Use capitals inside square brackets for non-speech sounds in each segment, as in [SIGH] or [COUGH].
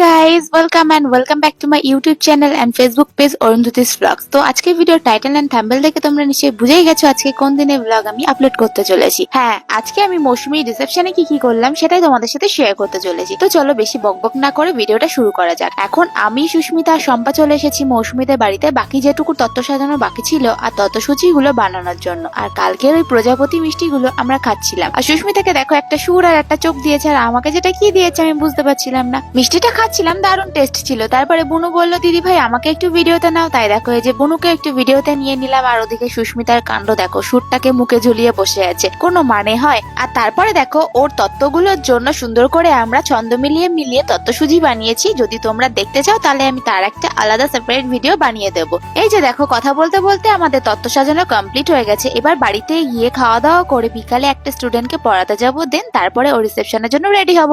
Guys welcome and welcome back to my YouTube channel and Facebook page Arundhati's blogs তো আজকে video title and thumbnail দেখে তোমরা নিশ্চয়ই বুঝেই গেছো আজকে কোন দিনে ব্লগ আমি আপলোড করতে চলেছি। হ্যাঁ আজকে আমি মৌসুমী রিসেপশনে কি কি করলাম সেটাই তোমাদের সাথে শেয়ার করতে চলেছি। তো চলো বেশি বকবক না করে ভিডিওটা শুরু করা যাক। এখন আমি, সুস্মিতা আর শম্পা চলে এসেছি মৌসুমীদের বাড়িতে। বাকি যেটুকু তত্ত্ব সাজানো বাকি ছিল আর তত্ত্বসূচিগুলো বানানোর জন্য। আর কালকের ওই প্রজাপতি মিষ্টিগুলো আমরা খাচ্ছিলাম। আর সুস্মিতাকে দেখো একটা সুর আর একটা চোখ দিয়েছে আর আমাকে যেটা কি দিয়েছে আমি বুঝতে পারছিলাম না। মিষ্টিটা খাচ্ছিলাম, দারুণ টেস্ট ছিল। তারপরে বুনু বলল, দিদি ভাই, আমাকে একটু ভিডিওতে নাও। তাই দেখো, এই যে বুনুকে একটু ভিডিওতে নিয়ে নিলাম, আর ওদিকে সুস্মিতার কাণ্ড দেখো, সুরটাকে মুখে ঝুলিয়ে বসে আছে। কোনো মানে হয়? আর তারপরে দেখো, ওর তত্ত্বগুলোর জন্য সুন্দর করে আমরা ছন্দ মিলিয়ে মিলিয়ে তত্ত্বসূজি বানিয়েছি। যদি তোমরা দেখতে চাও, তাহলে আমি তার একটা আলাদা সেপারেট ভিডিও বানিয়ে দেবো। এই যে দেখো, কথা বলতে বলতে আমাদের তত্ত্ব সাজানো কমপ্লিট হয়ে গেছে। এবার বাড়িতে গিয়ে খাওয়া দাওয়া করে বিকালে একটা স্টুডেন্টকে পড়াতে যাব দেন তারপরে ও রিসেপশনের জন্য রেডি হব।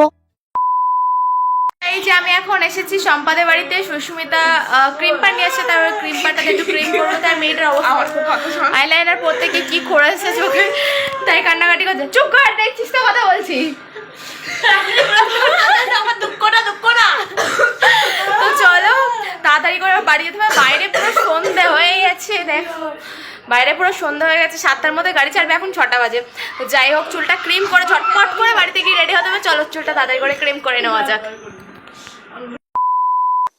যে আমি এখন এসেছি সম্পাদের বাড়িতে সুস্মিতা ক্রিম পান নিয়ে এসেছে তার ক্রিম পানটাতে একটু ক্রিম করব তার মেয়েটার অবস্থা আইলাইনার প্রত্যেকে কি করেছে চোখে তাই কান্নাকাটি করছে। চুপ কর দেখছিস তো কথা বলছি। আমার দুঃখ না দুঃখ না তো চলো তাড়াতাড়ি করে বাড়ি যেতে হবে। বাইরে পুরো সন্ধে হয়ে গেছে দেখো। বাইরে পুরো সন্ধে হয়ে গেছে সাতটার মধ্যে গাড়ি ছাড়বে এখন ছটা বাজে। যাই হোক চুলটা ক্রিম করে ঝটপট করে বাড়িতে গিয়ে রেডি হতে হবে। চলো চুলটা তাড়াতাড়ি করে ক্রিম করে নেওয়া যাক।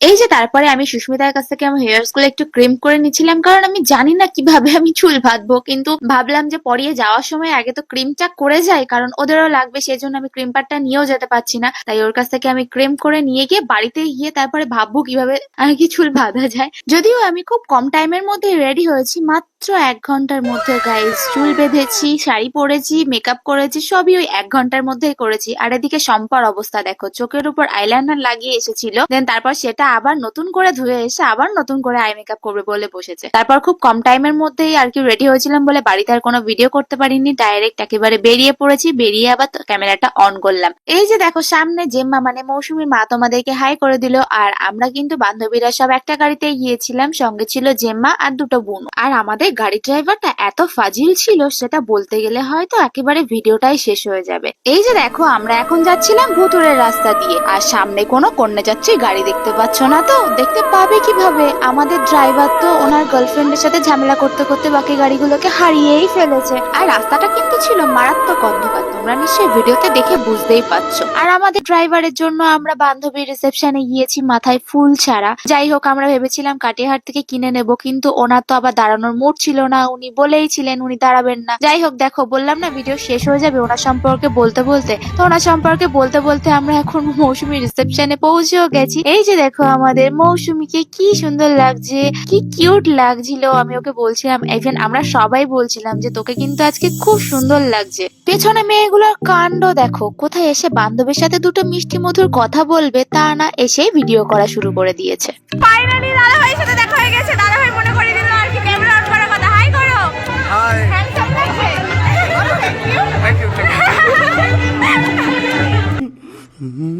এই যে তারপরে আমি সুস্মিতার কাছ থেকে আমার হেয়ার্সগুলো একটু ক্রিম করে নিচ্ছিলাম, কারণ আমি জানি না কীভাবে আমি চুল বাঁধবো কিন্তু ভাবলাম যে পরিয়ে যাওয়ার সময় আগে তো ক্রিমটা করে যাই, কারণ ওদেরও লাগবে সেই জন্য আমি ক্রিম পারটা নিয়েও যেতে পারছি না। তাই ওর কাছ থেকে আমি ক্রিম করে নিয়ে গিয়ে বাড়িতে গিয়ে তারপরে ভাববো কীভাবে আর কি চুল বাঁধা যায়। যদিও আমি খুব কম টাইমের মধ্যে রেডি হয়েছি, মাত্র এক ঘণ্টার মধ্যে গাইজ চুল বেঁধেছি, শাড়ি পরেছি মেকআপ করেছি, সবই ওই এক ঘণ্টার মধ্যেই করেছি। আর এদিকে সম্পার অবস্থা দেখো, চোখের উপর আইলাইনার লাগিয়ে এসেছিল দেন তারপর সেটা আবার নতুন করে ধুয়ে এসে আবার নতুন করে আই মেকআপ করবে বলে বসেছে। তারপর খুব কম টাইমের মধ্যেই আর কি রেডি হয়েছিলাম বলে বাড়িতে আর কোনো ভিডিও করতে পারিনি। ডাইরেক্ট একেবারে বেরিয়ে পড়েছি, বেরিয়ে আবার ক্যামেরাটা অন করলাম। এই যে দেখো, সামনে জেম্মা মানে মৌসুমীর মা তোমাদেরকে হাই করে দিল। আর আমরা কিন্তু বান্ধবীরা সব একটা গাড়িতে গিয়েছিলাম, সঙ্গে ছিল জেম্মা আর দুটো বোন। আর আমাদের গাড়ি ড্রাইভারটা এত ফাজিল ছিল, সেটা বলতে গেলে হয়তো একেবারে ভিডিওটাই শেষ হয়ে যাবে। এই যে দেখো, আমরা এখন যাচ্ছিলাম ভুতুরের রাস্তা দিয়ে। আর সামনে কোনো কন্যা যাত্রী গাড়ি দেখতে পাচ্ছ না তো, দেখতে পাবে কীভাবে। আমাদের ড্রাইভার তো ওনার গার্লফ্রেন্ডের সাথে ঝামেলা করতে করতে বাকি গাড়িগুলোকে হারিয়েই ফেলেছে। আর রাস্তাটা কিন্তু ছিল মারাত্মক অন্ধকার, তোমরা নিশ্চয়ই ভিডিওতে দেখে বুঝতেই পারছ। আর আমাদের ড্রাইভারের জন্য আমরা বান্ধবীর রিসেপশনে গিয়েছি মাথায় ফুল ছাড়া। যাই হোক, আমরা ভেবেছিলাম কাটিহাট থেকে কিনে নেব, কিন্তু ওনার তো আবার দাঁড়ানোর মুড ছিল না। উনি বলেই ছিলেন, উনি দাঁড়াবেন না। যাই হোক, দেখো, বললাম না ভিডিও শেষ হয়ে যাবে ওনার সম্পর্কে বলতে বলতে। তো ওনার সম্পর্কে বলতে বলতে আমরা এখন মৌসুমী রিসেপশনে পৌঁছেও গেছি। এই যে দেখো আমাদের মৌসুমীকে কি সুন্দর লাগছে কি কিউট লাগছিল আমি ওকে বলছিলাম ইভেন আমরা সবাই বলছিলাম যে তোকে কিন্তু আজকে খুব সুন্দর লাগছে পেছনে মেয়েগুলোর কাণ্ড দেখো কোথায় এসে বান্ধবীর সাথে দুটো মিষ্টি মধুর কথা বলবে তা না এসে ভিডিও করা শুরু করে দিয়েছে ফাইনালি দাদা ভাইয়ের সাথে দেখা হয়ে গেছে দাদা ভাই মনে করে দিল আর কি ক্যামেরা অন করার কথা হাই করো. হ্যান্ডসাম লাগছে Thank you. Thank you. [LAUGHS]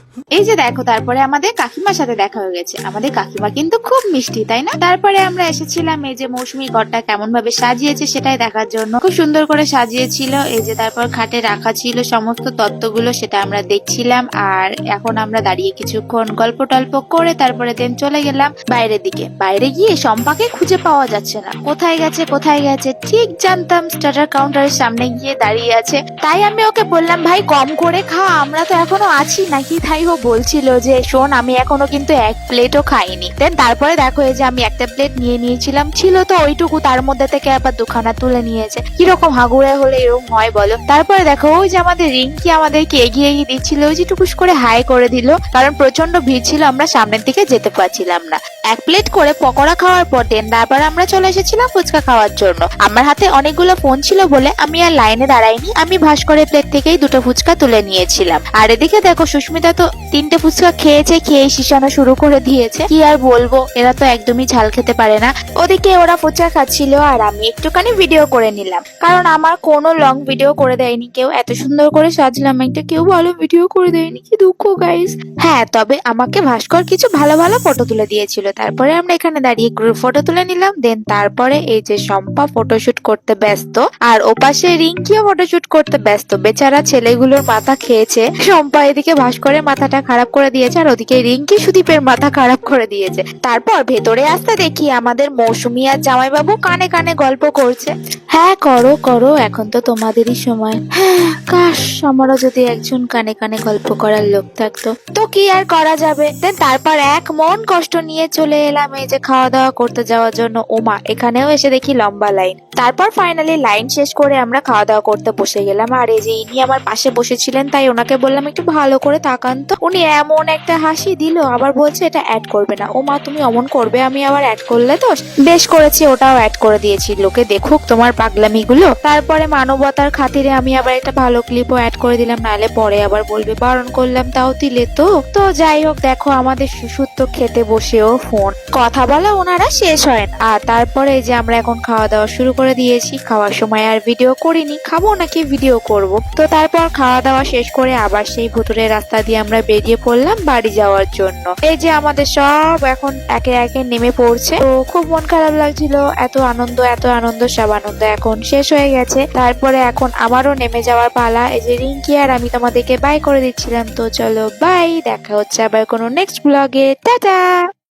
এই যে দেখো, তারপরে আমাদের কাকিমার সাথে দেখা হয়ে গেছে। আমাদের কাকিমা কিন্তু খুব মিষ্টি, তাই না? তারপরে আমরা এসেছিলাম এই যে মৌসুমী ঘরটা কেমন ভাবে সাজিয়েছে সেটাই দেখার জন্য। খুব সুন্দর করে সাজিয়েছিল, এই যে তারপর খাটে রাখা ছিল সমস্ত তত্ত্বগুলো সেটা আমরা দেখছিলাম, আর এখন আমরা দাঁড়িয়ে কিছুক্ষণ গল্প টল্প করে তারপরে দেন চলে গেলাম বাইরের দিকে। বাইরে গিয়ে সম্পাকে খুঁজে পাওয়া যাচ্ছে না। কোথায় গেছে কোথায় গেছে? ঠিক জানতাম স্টার্টার কাউন্টারের সামনে গিয়ে দাঁড়িয়ে আছে। তাই আমি ওকে বললাম, ভাই, কম করে খা, আমরা তো এখনও আছি নাকি? তাই ও বলছিল যে, শোন, আমি এখনও কিন্তু এক প্লেটও খাইনি। দেন তারপরে দেখো, এই যে আমি একটা প্লেট নিয়ে নিয়েছিলাম, ছিল তো ওইটুকু, তার মধ্যে থেকে আবার দুখানা তুলে নিয়েছে। কীরকম হাগুড়ে হলে এরকম হয় বলো? তারপরে দেখো, ওই যে আমাদের রিঙ্কি আমাদেরকে এগিয়ে এগিয়ে দিচ্ছিল, ওই যে টুকুস করে হাই করে দিল, কারণ প্রচণ্ড ভিড় ছিল, আমরা সামনের দিকে যেতে পারছিলাম না। এক প্লেট করে পকোড়া খাওয়ার পর দেন, তারপর আমরা চলে এসেছিলাম ফুচকা খাওয়ার জন্য। আমার হাতে অনেকগুলো ফোন ছিল বলে আমি আর লাইনে দাঁড়াইনি, আমি ভাস্করের প্লেট থেকেই দুটো ফুচকা তুলে নিয়েছিলাম। আর এদিকে দেখো, সুস্মিতা তো তিনটে ফুচকা খেয়েছে খেয়ে শিশানো শুরু করে দিয়েছে, কি আর বলব? এরা তো একদমই ঝাল খেতে পারে না। ওদিকে ওরা ফুচকা খাচ্ছিল আর আমি একটুখানি ভিডিও করে নিলাম। কারণ আমার কোনো লং ভিডিও করে দেয়নি কেউ। এত সুন্দর করে সাজলাম। একটা কেউ ভালো ভিডিও করে দেয়নি। কি দুঃখ গাইস হ্যাঁ তবে আমাকে ভাস্কর কিছু ভালো ভালো ফটো তুলে দিয়েছিল। তারপরে আমরা এখানে দাঁড়িয়ে গ্রুপ ফটো তুলে নিলাম। দেন তারপরে এই যে শম্পা ফটোশুট করতে ব্যস্ত, আর ওপাশে রিঙ্কিও ফটোশুট করতে ব্যস্ত। বেচারা ছেলেগুলোর মাথা খেয়েছে। শম্পা এদিকে ভাস্করের মাথাটা খারাপ করে দিয়েছে আর ওদিকে রিঙ্কি সুদীপের মাথা খারাপ করে দিয়েছে। তারপর ভেতরে আসতে দেখি আমাদের মৌসুমি আর জামাইবাবু কানে কানে গল্প করছে। হ্যাঁ করো করো এখন তো তোমাদেরই সময়। হ্যাঁ কাশ আমারও যদি একজন কানে কানে গল্প করার লোক থাকতো। তো কি আর করা যাবে? দেন তারপর এক মন কষ্ট নিয়ে চলে এলাম এই যে খাওয়া দাওয়া করতে যাওয়ার জন্য ওমা এখানেও এসে দেখি লম্বা লাইন। তারপর ফাইনালি লাইন শেষ করে আমরা খাওয়া দাওয়া করতে বসে গেলাম। আর এই যে ইনি আমার পাশে বসেছিলেন তাই ওনাকে বললাম একটু ভালো করে তাকান তো। উনি এমন একটা হাসি দিল, আবার বলছে এটা অ্যাড করবে না। ও মা তুমি অমন করবে, আমি আবার অ্যাড করলে তো বেশ করেছি, ওটাও অ্যাড করে দিয়েছি। লোকে দেখুক তোমার পাগলামিগুলো। তারপরে মানবতার খাতিরে আমি আবার একটা ভালো ক্লিপও অ্যাড করে দিলাম নাহলে পরে আবার বলবে, বারণ করলাম, তাও দিলে তো? তো যাই হোক, দেখো, আমাদের শিশুর তো খেতে বসেও ফোন কথা বলা ওনারা শেষ হয় না। আর তারপরে যে আমরা এখন খাওয়া দাওয়া শুরু করে দিয়েছি, খাওয়ার সময় আর ভিডিও করিনি, খাব নাকি ভিডিও করব? তো তারপর খাওয়া দাওয়া শেষ করে আবার সেই ভুতুরের রাস্তা দিয়ে আমরা বেরিয়ে পড়লাম বাড়ি যাওয়ার জন্য। এই যে আমাদের সব এখন একে একে নেমে পড়ছে। তো খুব মন খারাপ লাগছিল, এত আনন্দ এত আনন্দ, সব আনন্দ এখন শেষ হয়ে গেছে। তারপরে এখন আমারও নেমে যাওয়ার পালা। এই যে রিঙ্কি আর আমি তোমাদেরকে বাই করে দিচ্ছিলাম। তো চলো বাই দেখা হচ্ছে আবার কোনো নেক্সট ব্লগে টাটা!